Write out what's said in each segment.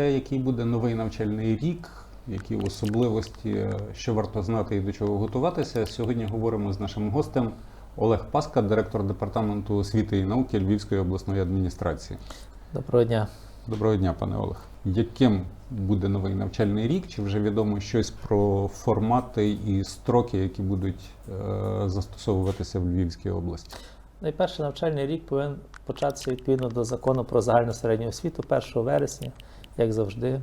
Те, який буде новий навчальний рік, які особливості, що варто знати і до чого готуватися, сьогодні говоримо з нашим гостем Олег Паска, директор департаменту освіти і науки Львівської обласної адміністрації. Доброго дня. Доброго дня, пане Олег. Яким буде новий навчальний рік? Чи вже відомо щось про формати і строки, які будуть е, застосовуватися в Львівській області? Найперше навчальний рік повинен початися відповідно до закону про загальну середню освіту 1 вересня, як завжди.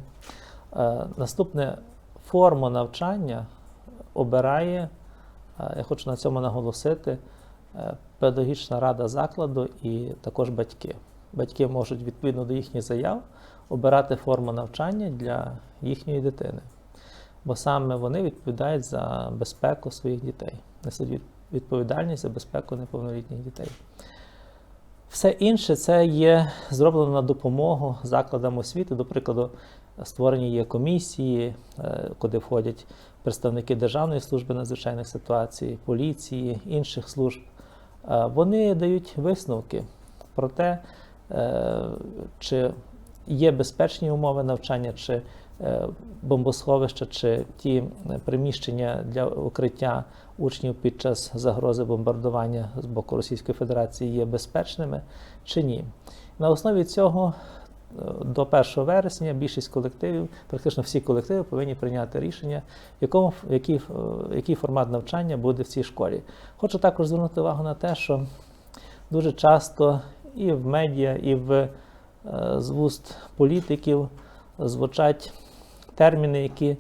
Е, Наступне форму навчання обирає, е, я хочу на цьому наголосити, е, педагогічна рада закладу і також батьки. Батьки можуть відповідно до їхніх заяв обирати форму навчання для їхньої дитини, бо саме вони відповідають за безпеку своїх дітей, несуть відповідальність за безпеку неповнолітніх дітей. Все інше це є зроблено на допомогу закладам освіти. До прикладу, створені є комісії, е, куди входять представники Державної служби надзвичайних ситуацій, поліції, інших служб. Е, Вони дають висновки про те, е, чи є безпечні умови навчання, чи бомбосховища, чи ті приміщення для укриття учнів під час загрози бомбардування з боку Російської Федерації є безпечними чи ні. На основі цього е, до 1 вересня більшість колективів, практично всі колективи повинні прийняти рішення, в якому який, е, який формат навчання буде в цій школі. Хочу також звернути увагу на те, що дуже часто і в медіа, і в е, з вуст політиків звучать терміни, які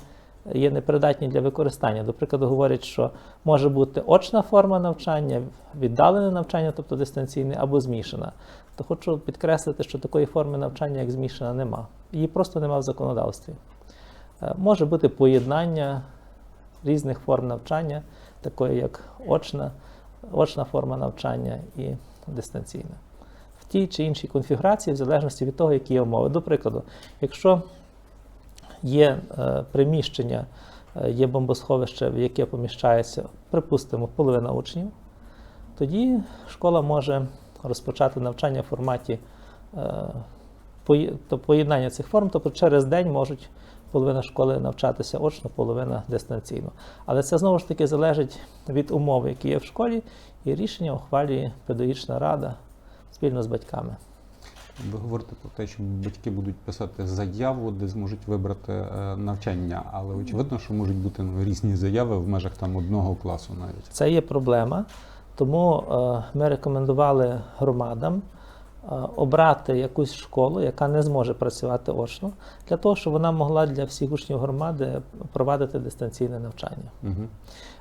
є непридатні для використання. До прикладу, говорять, що може бути очна форма навчання, віддалене навчання, тобто дистанційне, або змішана. То хочу підкреслити, що такої форми навчання, як змішана, нема. Її просто нема в законодавстві. Е, Може бути поєднання різних форм навчання, такої як очна, очна форма навчання і дистанційна. В тій чи іншій конфігурації, в залежності від того, які є умови. До прикладу, якщо є е, приміщення, е, є бомбосховище, в яке поміщається, припустимо, половина учнів, тоді школа може розпочати навчання в форматі е, поєднання цих форм, тобто через день можуть половина школи навчатися очно, половина дистанційно. Але це знову ж таки залежить від умов, які є в школі, і рішення ухвалює педагогічна рада спільно з батьками. Ви говорите про те, що батьки будуть писати заяву, де зможуть вибрати е, навчання, але очевидно, що можуть бути ну, різні заяви в межах там одного класу навіть. Це є проблема, тому е, ми рекомендували громадам е, обрати якусь школу, яка не зможе працювати очно, для того, щоб вона могла для всіх учнів громади провадити дистанційне навчання. Угу.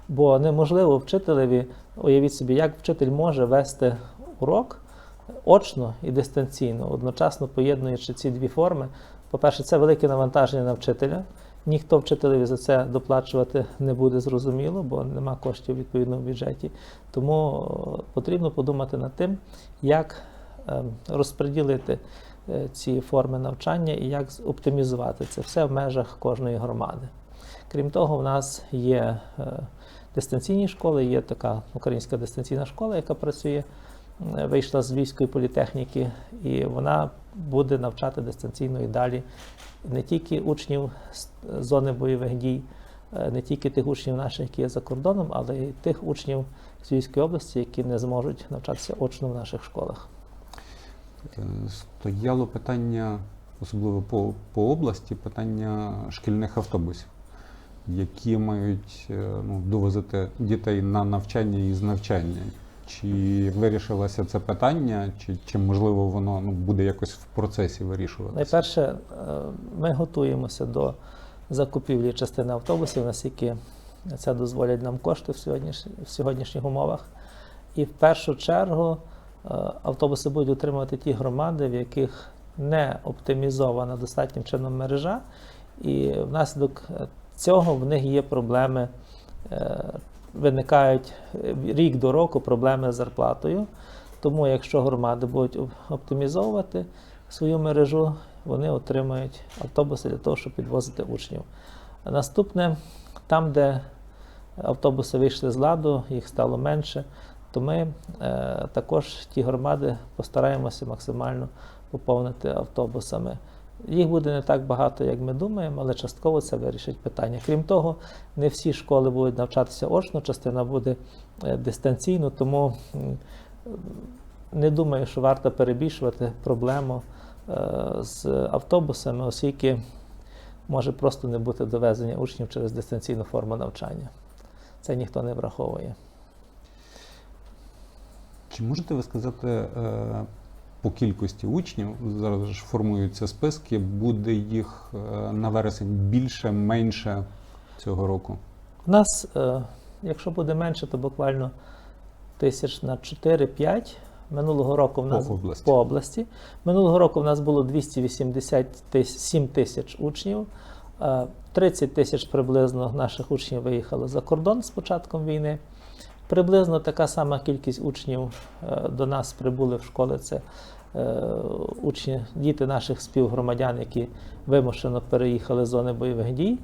Бо неможливо вчителеві, уявіть собі, як вчитель може вести урок очно і дистанційно, одночасно поєднуючи ці дві форми. По-перше, це велике навантаження на вчителя. Ніхто вчителеві за це доплачувати не буде зрозуміло, бо нема коштів в бюджеті. Тому потрібно подумати над тим, як е, розподілити е, ці форми навчання і як оптимізувати це все в межах кожної громади. Крім того, в нас є е, дистанційні школи, є така українська дистанційна школа, яка працює, вийшла з Львівської політехніки, і вона буде навчати дистанційно і далі не тільки учнів з зони бойових дій, е, не тільки тих учнів наших, які є за кордоном, але й тих учнів з Львівської області, які не зможуть навчатися очно в наших школах. Е, Стояло питання, особливо по, по області, питання шкільних автобусів, які мають е, ну, довозити дітей на навчання і з навчання. Чи вирішилося це питання, чи, чи можливо воно ну, буде якось в процесі вирішуватися? Найперше, е, ми готуємося до закупівлі частини автобусів, наскільки це дозволять нам кошти в, сьогодніш... в сьогоднішніх умовах. І в першу чергу е, автобуси будуть утримувати ті громади, в яких не оптимізована достатнім чином мережа, і внаслідок е, цього в них є проблеми. Виникають е, рік до року проблеми з зарплатою. Тому, якщо громади будуть оптимізовувати свою мережу, вони отримають автобуси для того, щоб підвозити учнів. Наступне, там, де автобуси вийшли з ладу, їх стало менше, то ми е, також ті громади постараємося максимально поповнити автобусами Їх буде не так багато, як ми думаємо, але частково це вирішить питання. Крім того, не всі школи будуть навчатися очно, частина буде е, дистанційно, тому не думаю, що варто перебільшувати проблему е, з автобусами, оскільки може просто не бути довезення учнів через дистанційну форму навчання. Це ніхто не враховує. Чи можете ви сказати е, по кількості учнів, зараз ж формуються списки, буде їх е, на вересень більше, менше цього року? У нас, е, якщо буде менше, то буквально тисяч на 4-5. Минулого року в По нас області. по області. Минулого року в нас було 287 тисяч учнів. Е, 30 тисяч приблизно наших учнів виїхало за кордон з початком війни. Приблизно така сама кількість учнів е, до нас прибули в школи. Це е, учні, діти наших співгромадян, які вимушено переїхали з зони бойових дій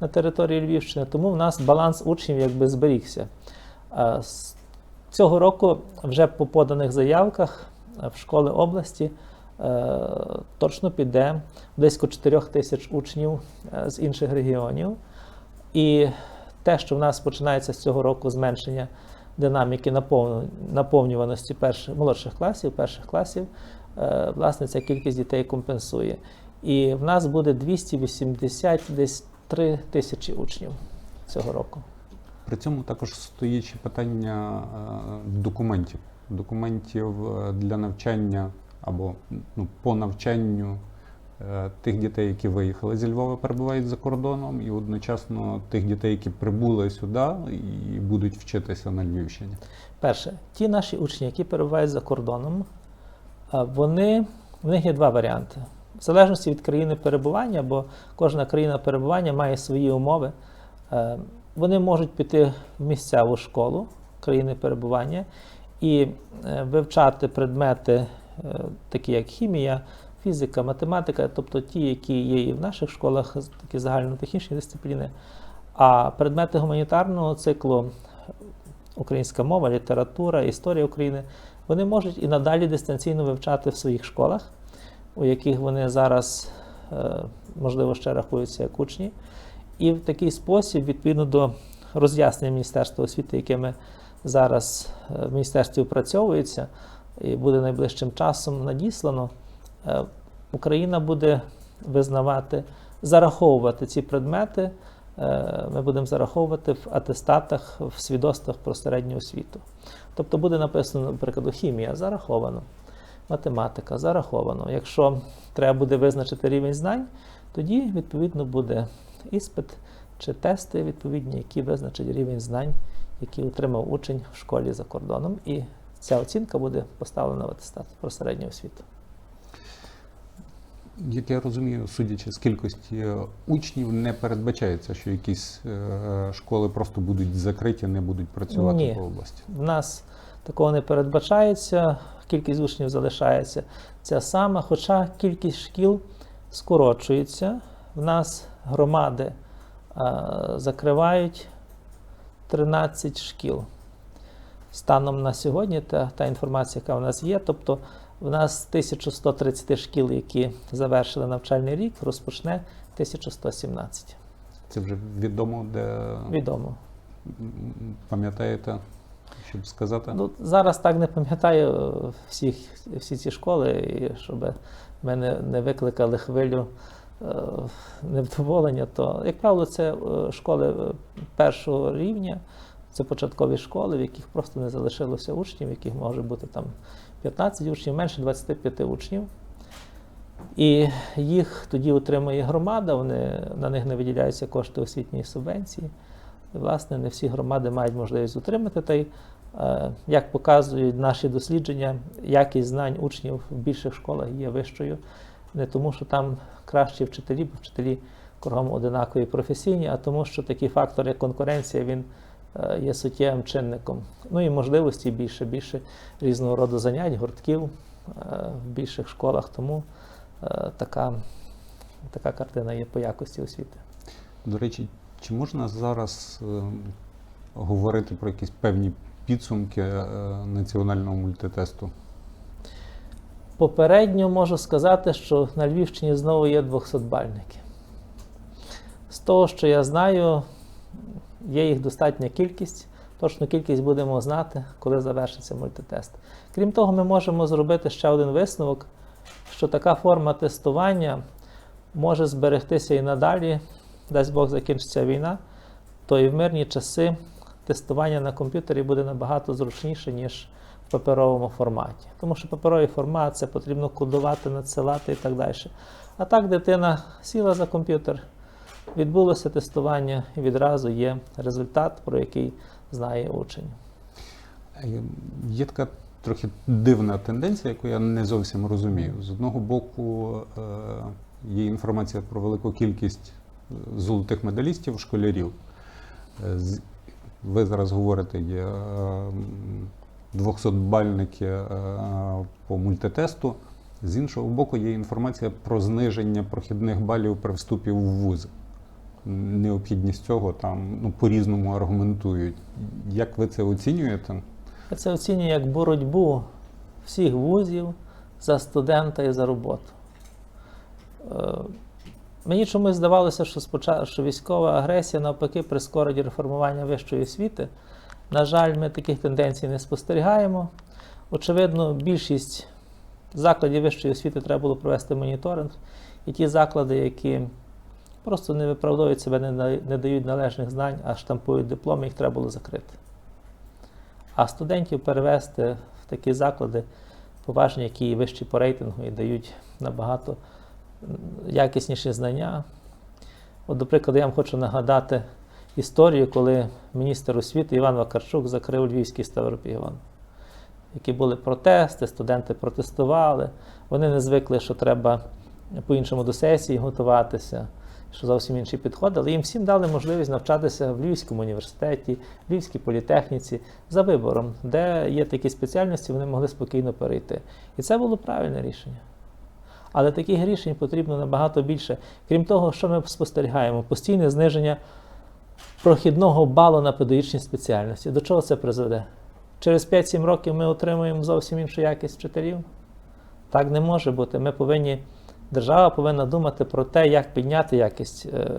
на території Львівщини. Тому в нас баланс учнів якби зберігся. Е, Цього року вже по поданих заявках е, в школи області е, точно піде близько 4 тисяч учнів е, з інших регіонів. І те, що в нас починається з цього року зменшення динаміки наповнюваності перших, молодших класів, перших класів, е, власне, ця кількість дітей компенсує. І в нас буде 280 десь 3 тисячі учнів цього року. При цьому також стоїть ще питання е, документів. Документів е, для навчання або ну, по навчанню тих дітей, які виїхали зі Львова, перебувають за кордоном, і одночасно тих дітей, які прибули сюди і будуть вчитися на Львівщині. Перше, ті наші учні, які перебувають за кордоном, вони, в них є два варіанти. В залежності від країни перебування, бо кожна країна перебування має свої умови. Е, Вони можуть піти в місцеву школу країни перебування і е, вивчати предмети, е, такі як хімія, фізика, математика, тобто ті, які є і в наших школах, такі загальнотехнічні дисципліни. А предмети гуманітарного циклу українська мова, література, історія України, вони можуть і надалі дистанційно вивчати в своїх школах, у яких вони зараз, е, можливо, ще рахуються як учні. І в такий спосіб, відповідно до роз'яснення Міністерства освіти, яке зараз е, в міністерстві опрацьовується, і буде найближчим часом надіслано, Україна буде визнавати, зараховувати ці предмети е, ми будемо зараховувати в атестатах, в свідоцтвах про середню освіту. Тобто буде написано, наприклад, хімія зараховано, математика зараховано. Якщо треба буде визначити рівень знань, тоді відповідно буде іспит чи тести відповідні, які визначать рівень знань, який отримав учень в школі за кордоном. І ця оцінка буде поставлена в атестат про середню освіту. Як я розумію, судячи з кількості е, учнів, не передбачається, що якісь е, школи просто будуть закриті, не будуть працювати Ні. по області. В нас такого не передбачається, кількість учнів залишається ця сама, хоча кількість шкіл скорочується. В нас громади а, закривають 13 шкіл. Станом на сьогодні та, та інформація, яка в нас є, тобто в нас 1130 шкіл, які завершили навчальний рік, розпочне 1117. Це вже відомо, де Відомо. пам'ятаєте, щоб сказати. Ну, зараз так не пам'ятаю е, всіх, всі ці школи, і щоб мене не викликали хвилю е, невдоволення, то, як правило, це е, школи е, першого рівня, це початкові школи, в яких просто не залишилося учнів, яких може бути там 15 учнів, менше 25 учнів. І їх тоді отримує громада, вони, на них не виділяються кошти освітньої субвенції. І, власне, не всі громади мають можливість отримати. Та е, як показують наші дослідження, якість знань учнів в більших школах є вищою. Не тому, що там кращі вчителі, бо вчителі кругом одинакові професійні, а тому, що такий фактор, як конкуренція, він є суттєвим чинником. Ну і можливості більше, більше різного роду занять, гуртків е, в більших школах. Тому е, така, така картина є по якості освіти. До речі, чи можна зараз е, говорити про якісь певні підсумки е, національного мультитесту? Попередньо можу сказати, що на Львівщині знову є 200-бальники. З того, що я знаю, є їх достатня кількість. Точну кількість будемо знати, коли завершиться мультитест. Крім того, ми можемо зробити ще один висновок, що така форма тестування може зберегтися і надалі, дасть Бог закінчиться війна, то і в мирні часи тестування на комп'ютері буде набагато зручніше, ніж в паперовому форматі. Тому що паперовий формат це потрібно кодувати, надсилати і так далі. А так дитина сіла за комп'ютер, відбулося тестування і відразу є результат, про який знає учень. Є така трохи дивна тенденція, яку я не зовсім розумію. З одного боку, е, є інформація про велику кількість е, золотих медалістів, школярів. Е, Ви зараз говорите, є е, 200-бальники е, по мультитесту. З іншого боку, є інформація про зниження прохідних балів при вступі в вузи. Необхідність цього там ну, по-різному аргументують. Як ви це оцінюєте? Я це оцінюю як боротьбу всіх вузів за студента і за роботу. Е, Мені чомусь здавалося, що, спочатку, що військова агресія навпаки прискорить реформування вищої освіти. На жаль, ми таких тенденцій не спостерігаємо. Очевидно, більшість закладів вищої освіти треба було провести моніторинг, і ті заклади, які просто не виправдовують себе, не, не дають належних знань, а штампують дипломи, їх треба було закрити. А студентів перевести в такі заклади поважні, які вищі по рейтингу і дають набагато якісніші знання. От, до прикладу, я вам хочу нагадати історію, коли міністр освіти Іван Вакарчук закрив Львівський Ставропігон. Які були протести, студенти протестували. Вони не звикли, що треба по-іншому до сесії готуватися, що зовсім інші підходи, але їм всім дали можливість навчатися в Львівському університеті, Львівській політехніці за вибором, де є такі спеціальності, вони могли спокійно перейти. І це було правильне рішення. Але таких рішень потрібно набагато більше. Крім того, що ми спостерігаємо? Постійне зниження прохідного балу на педагогічні спеціальності. До чого це призведе? Через 5-7 років ми отримуємо зовсім іншу якість вчителів. Так не може бути. Ми повинні, держава повинна думати про те, як підняти якість е,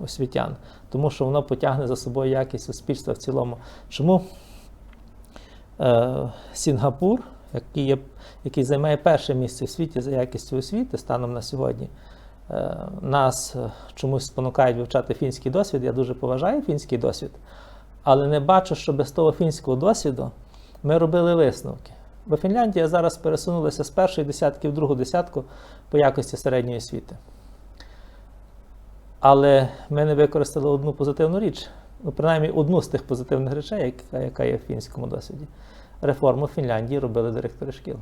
освітян, тому що воно потягне за собою якість суспільства в цілому. Чому е, Сінгапур, який, є, який займає перше місце в світі за якістю освіти станом на сьогодні, е, нас е, чомусь спонукають вивчати фінський досвід. Я дуже поважаю фінський досвід, але не бачу, що без того фінського досвіду ми робили висновки. Бо Фінляндія зараз пересунулася з першої десятки в другу десятку по якості середньої освіти. Але ми не використали одну позитивну річ, ну, принаймні одну з тих позитивних речей, яка, яка є в фінському досвіді. Реформу Фінляндії робили директори шкіл.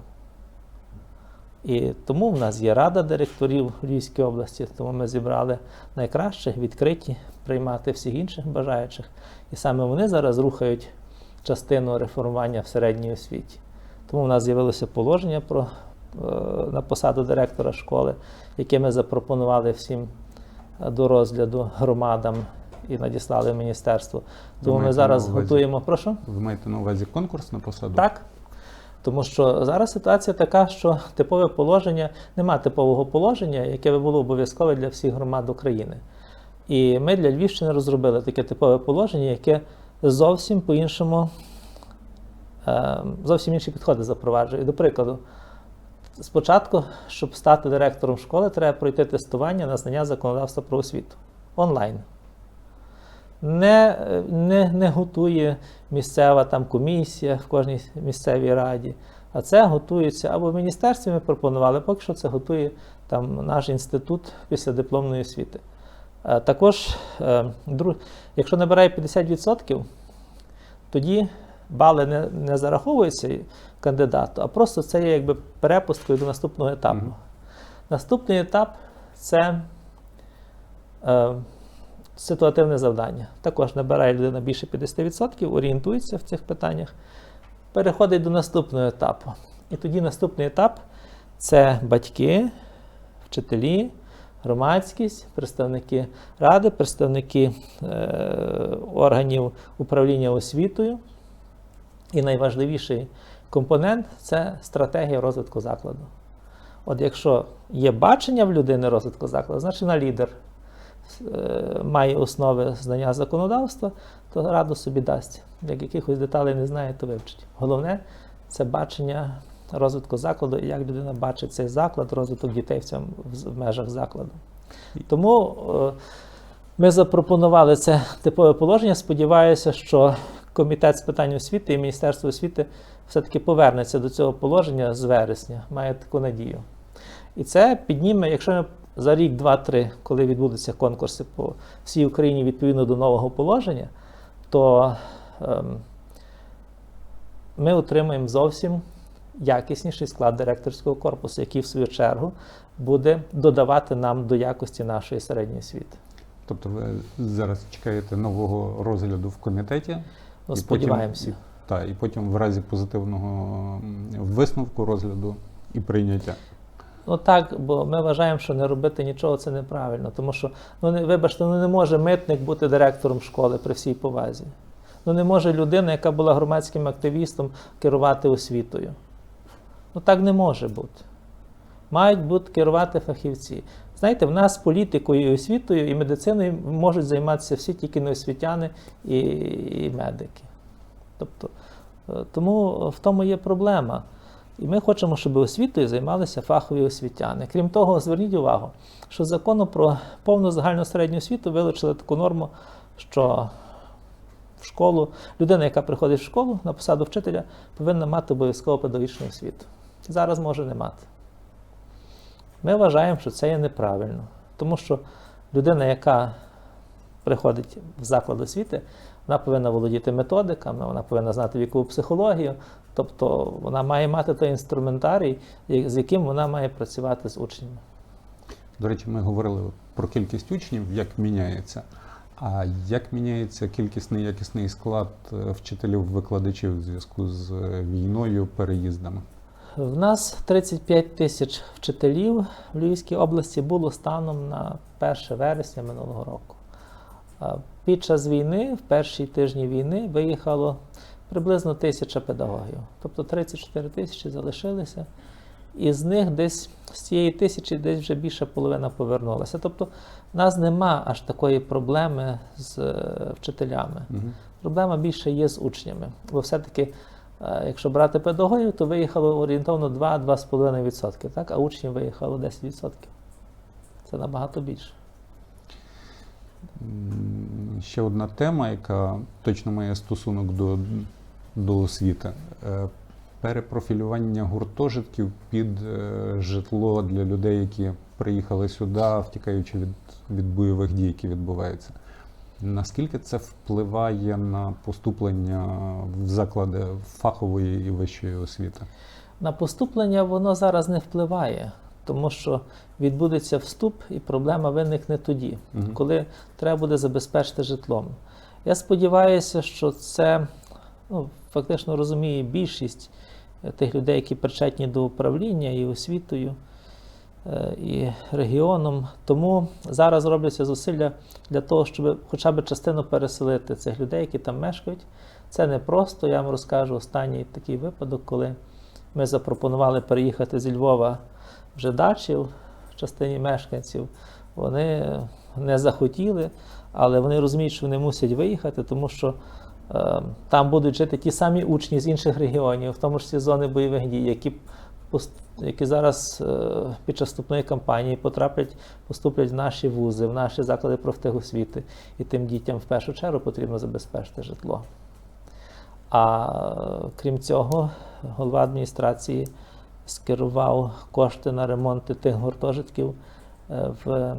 І тому в нас є рада директорів в Львівській області, тому ми зібрали найкращих, відкриті приймати всіх інших бажаючих. І саме вони зараз рухають частину реформування в середній освіті. Тому в нас з'явилося положення про, е, на посаду директора школи, яке ми запропонували всім е, до розгляду громадам і надіслали в міністерство. Тому ми зараз увазі? готуємо. Прошу? Ви маєте на увазі конкурс на посаду? Так. Тому що зараз ситуація така, що типове положення, нема типового положення, яке би було обов'язкове для всіх громад України. І ми для Львівщини розробили таке типове положення, яке зовсім по-іншому, зовсім інші підходи запроваджує. До прикладу, спочатку, щоб стати директором школи, треба пройти тестування на знання законодавства про освіту онлайн не, не, не готує місцева там комісія в кожній місцевій раді, а це готується або в міністерстві ми пропонували, поки що це готує там наш інститут після дипломної освіти. Е, Також, е, якщо набирає 50%, тоді бали не, не зараховуються кандидату, а просто це є якби перепусткою до наступного етапу. Мгм. Наступний етап це е, ситуативне завдання. Також набирає людина більше 50%, орієнтується в цих питаннях, переходить до наступного етапу. І тоді наступний етап це батьки, вчителі, громадськість, представники ради, представники е, органів управління освітою. І найважливіший компонент це стратегія розвитку закладу. От якщо є бачення в людини розвитку закладу, значить вона лідер, е, має основи знання законодавства, то раду собі дасть. Як якихось деталей не знає, то вивчить. Головне це бачення розвитку закладу і як людина бачить цей заклад, розвиток дітей в, цьому, в, межах закладу. Тому е, ми запропонували це типове положення. Сподіваюся, що комітет з питань освіти і Міністерство освіти все-таки повернеться до цього положення з вересня. Має таку надію. І це підніме, якщо ми за рік, два-три, коли відбудуться конкурси по всій Україні відповідно до нового положення, то ем, ми отримаємо зовсім якісніший склад директорського корпусу, який, в свою чергу, буде додавати нам до якості нашої середньої освіти. Тобто ви зараз чекаєте нового розгляду в комітеті? І сподіваємося. Потім, і, та, і потім в разі позитивного висновку розгляду і прийняття. Ну так, бо ми вважаємо, що не робити нічого це неправильно. Тому що, ну не вибачте, ну не може митник бути директором школи при всій повазі. Ну не може людина, яка була громадським активістом, керувати освітою. Ну так не може бути. Мають бути керувати фахівці. Знаєте, в нас політикою, і освітою і медициною можуть займатися всі тільки не освітяни і, і медики. Тобто, е, тому в тому є проблема. І ми хочемо, щоб освітою займалися фахові освітяни. Крім того, зверніть увагу, що закону про повну загальну середню освіту вилучили таку норму, що в школу людина, яка приходить в школу на посаду вчителя, повинна мати обов'язково педагогічну освіту. Зараз може не мати. Ми вважаємо, що це є неправильно, тому що людина, яка приходить в заклад освіти, вона повинна володіти методиками, вона повинна знати вікову психологію, тобто вона має мати той інструментарій, з яким вона має працювати з учнями. До речі, ми говорили про кількість учнів, як міняється. А як міняється кількісний якісний склад е, вчителів-викладачів в зв'язку з е, війною, переїздами? В нас 35 тисяч вчителів в Львівській області було станом на 1 вересня минулого року. Під час війни, в перші тижні війни, виїхало приблизно тисяча педагогів. Тобто 34 тисячі залишилися, і з них десь з цієї тисячі десь вже більше половина повернулася. Тобто в нас нема аж такої проблеми з е, вчителями. Угу. Проблема більше є з учнями. Бо все-таки, якщо брати педагогів, то виїхало орієнтовно 2-2,5%, так? а учнів виїхало 10%. Це набагато більше. Ще одна тема, яка точно має стосунок до, до освіти. Е, Перепрофілювання гуртожитків під е, житло для людей, які приїхали сюди, втікаючи від, від бойових дій, які відбуваються. Наскільки це впливає на поступлення в заклади фахової і вищої освіти? На поступлення воно зараз не впливає, тому що відбудеться вступ, і проблема виникне тоді, Мгм. коли треба буде забезпечити житлом. Я сподіваюся, що це ну, фактично розуміє більшість тих людей, які причетні до управління і освітою, і регіоном. Тому зараз робляться зусилля для того, щоб хоча б частину переселити цих людей, які там мешкають. Це не просто. Я вам розкажу останній такий випадок, коли ми запропонували переїхати зі Львова в Жидачів в частині мешканців. Вони не захотіли, але вони розуміють, що вони мусять виїхати, тому що е, там будуть жити ті самі учні з інших регіонів, в тому числі зони бойових дій, які, які зараз е, під час вступної кампанії потраплять, поступлять в наші вузи, в наші заклади профтехосвіти. І тим дітям в першу чергу потрібно забезпечити житло. А крім цього, голова адміністрації скерував кошти на ремонти тих гуртожитків е, в,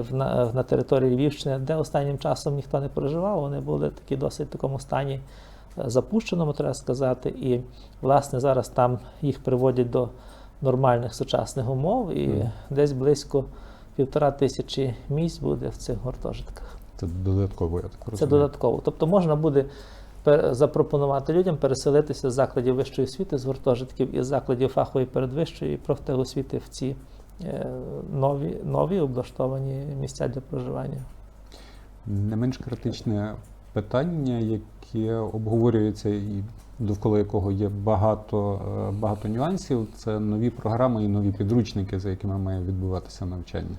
в, на, на території Львівщини, де останнім часом ніхто не проживав. Вони були такі досить в такому стані запущеному, треба сказати. І, власне, зараз там їх приводять до нормальних сучасних умов, і Мгм. десь близько півтора тисячі місць буде в цих гуртожитках. Це додатково, я так розумію. Це додатково. Тобто можна буде запропонувати людям переселитися з закладів вищої освіти, з гуртожитків і з закладів фахової передвищої і профтехосвіти в ці е, нові, нові облаштовані місця для проживання. Не менш критичне питання, яке обговорюється і довкола якого є багато, е, багато нюансів. Це нові програми і нові підручники, за якими має відбуватися навчання.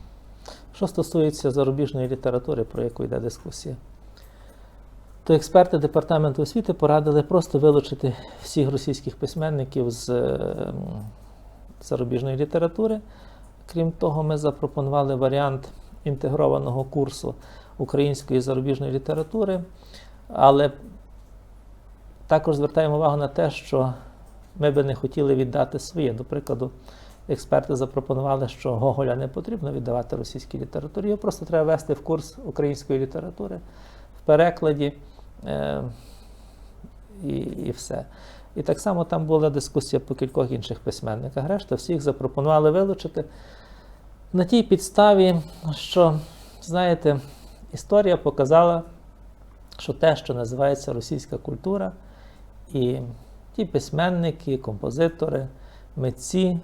Що стосується зарубіжної літератури, про яку йде дискусія, то експерти департаменту освіти порадили просто вилучити всіх російських письменників з е, зарубіжної літератури. Крім того, ми запропонували варіант інтегрованого курсу української зарубіжної літератури, але також звертаємо увагу на те, що ми би не хотіли віддати своє. До прикладу, експерти запропонували, що Гоголя не потрібно віддавати російській літературі, його просто треба ввести в курс української літератури в перекладі е, і, і все. І так само там була дискусія по кількох інших письменниках. Решта всіх запропонували вилучити на тій підставі, що, знаєте, історія показала, що те, що називається російська культура, і ті письменники, композитори, митці,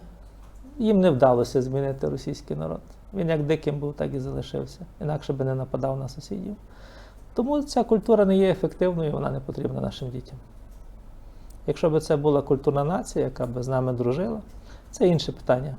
їм не вдалося змінити російський народ. Він як диким був, так і залишився. Інакше би не нападав на сусідів. Тому ця культура не є ефективною, вона не потрібна нашим дітям. Якщо б це була культурна нація, яка б з нами дружила, це інше питання.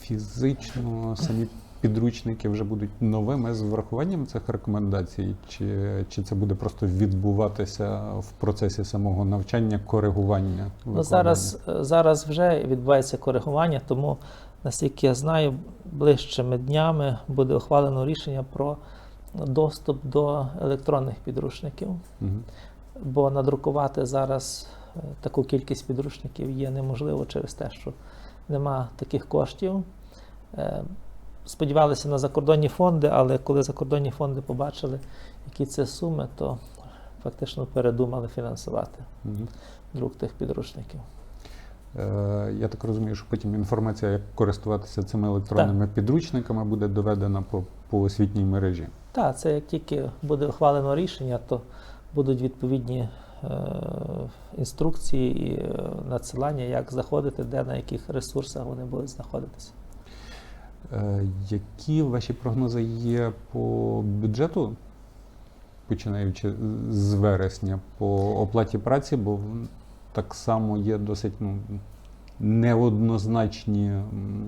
Фізично самі підручники вже будуть новими з врахуванням цих рекомендацій, чи, чи це буде просто відбуватися в процесі самого навчання, коригування? Ну, зараз, е, зараз вже відбувається коригування, тому, наскільки я знаю, ближчими днями буде ухвалено рішення про доступ до електронних підручників. Мгм. бо надрукувати зараз е, таку кількість підручників є неможливо через те, що нема таких коштів. Сподівалися на закордонні фонди, але коли закордонні фонди побачили, які це суми, то фактично передумали фінансувати Мгм. друк тих підручників. Е, Я так розумію, що потім інформація, як користуватися цими електронними підручниками, буде доведена по, по освітній мережі. Так, це як тільки буде ухвалено рішення, то будуть відповідні е, інструкції і е, надсилання, як заходити, де на яких ресурсах вони будуть знаходитися. Е, Які ваші прогнози є по бюджету, починаючи з вересня, по оплаті праці, бо так само є досить ну, неоднозначні,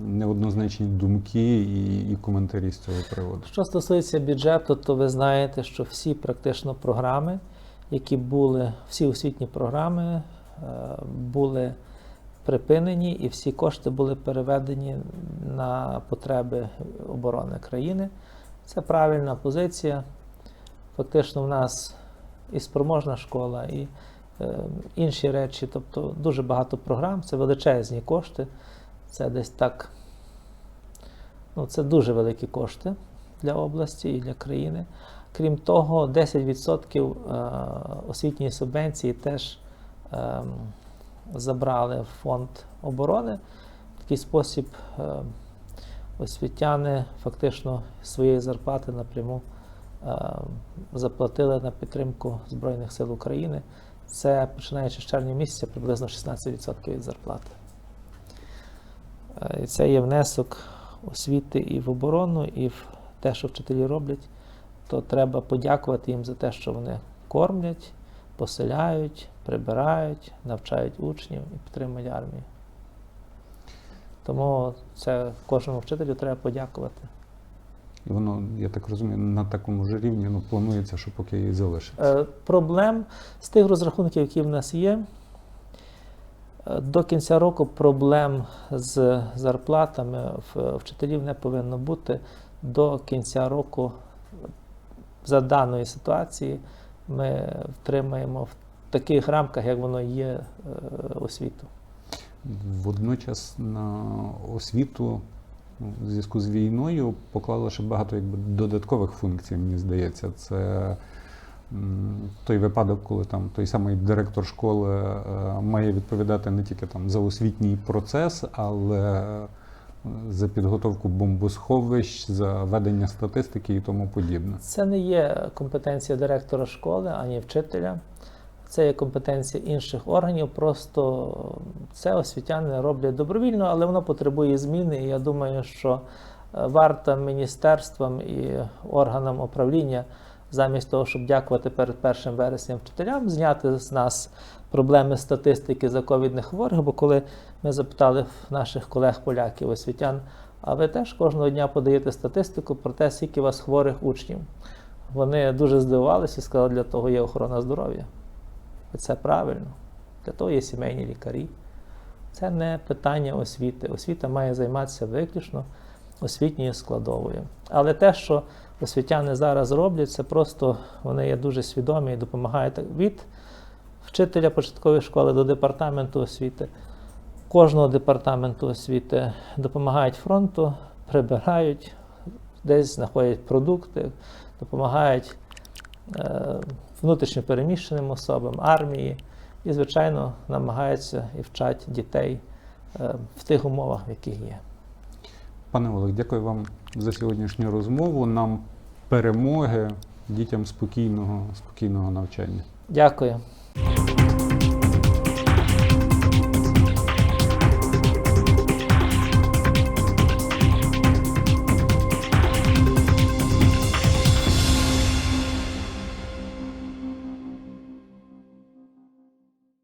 неоднозначні думки і, і коментарі з цього приводу. Що стосується бюджету, то ви знаєте, що всі практично програми, які були, всі освітні програми е, були припинені, і всі кошти були переведені на потреби оборони країни. Це правильна позиція. Фактично, в нас і спроможна школа, і е, інші речі, тобто дуже багато програм, це величезні кошти. Це десь так. Ну, це дуже великі кошти для області і для країни. Крім того, 10% е, освітньої субвенції теж ем, забрали в фонд оборони. В такий спосіб е, освітяни фактично своєї зарплати напряму е, заплатили на підтримку Збройних сил України. Це починаючи з червня місяця приблизно 16% від зарплати. Е, І це є внесок освіти і в оборону, і в те, що вчителі роблять, то треба подякувати їм за те, що вони кормлять, поселяють, прибирають, навчають учнів і підтримують армію. Тому це кожному вчителю треба подякувати. І воно, я так розумію, на такому ж рівні ну, планується, що поки і залишиться. Е, Проблем з тих розрахунків, які в нас є, е, до кінця року проблем з зарплатами вчителів не повинно бути. До кінця року за даної ситуації ми втримаємо в таких рамках, як воно є е, освіту. Водночас на освіту в зв'язку з війною поклали ще багато якби, додаткових функцій, мені здається. Це той випадок, коли там той самий директор школи е, має відповідати не тільки там за освітній процес, але за підготовку бомбосховищ, за ведення статистики і тому подібне. Це не є компетенція директора школи ані вчителя. Це є компетенція інших органів. Просто це освітяни роблять добровільно, але воно потребує зміни. І я думаю, що е, варто міністерствам і органам управління замість того, щоб дякувати перед 1 вересням вчителям, зняти з нас проблеми статистики за ковідних хворих. Бо коли ми запитали наших колег-поляків, освітян, а ви теж кожного дня подаєте статистику про те, скільки у вас хворих учнів. Вони дуже здивувалися і сказали, для того є охорона здоров'я. І це правильно. Для того є сімейні лікарі. Це не питання освіти. Освіта має займатися виключно освітньою складовою. Але те, що освітяни зараз роблять, це просто вони є дуже свідомі і допомагають від вчителя початкової школи до департаменту освіти, кожного департаменту освіти допомагають фронту, прибирають, десь знаходять продукти, допомагають е, внутрішньо переміщеним особам, армії і, звичайно, намагаються і вчать дітей е, в тих умовах, в яких є. Пане Олег, дякую вам за сьогоднішню розмову. Нам перемоги, дітям спокійного, спокійного навчання. Дякую. Thank you.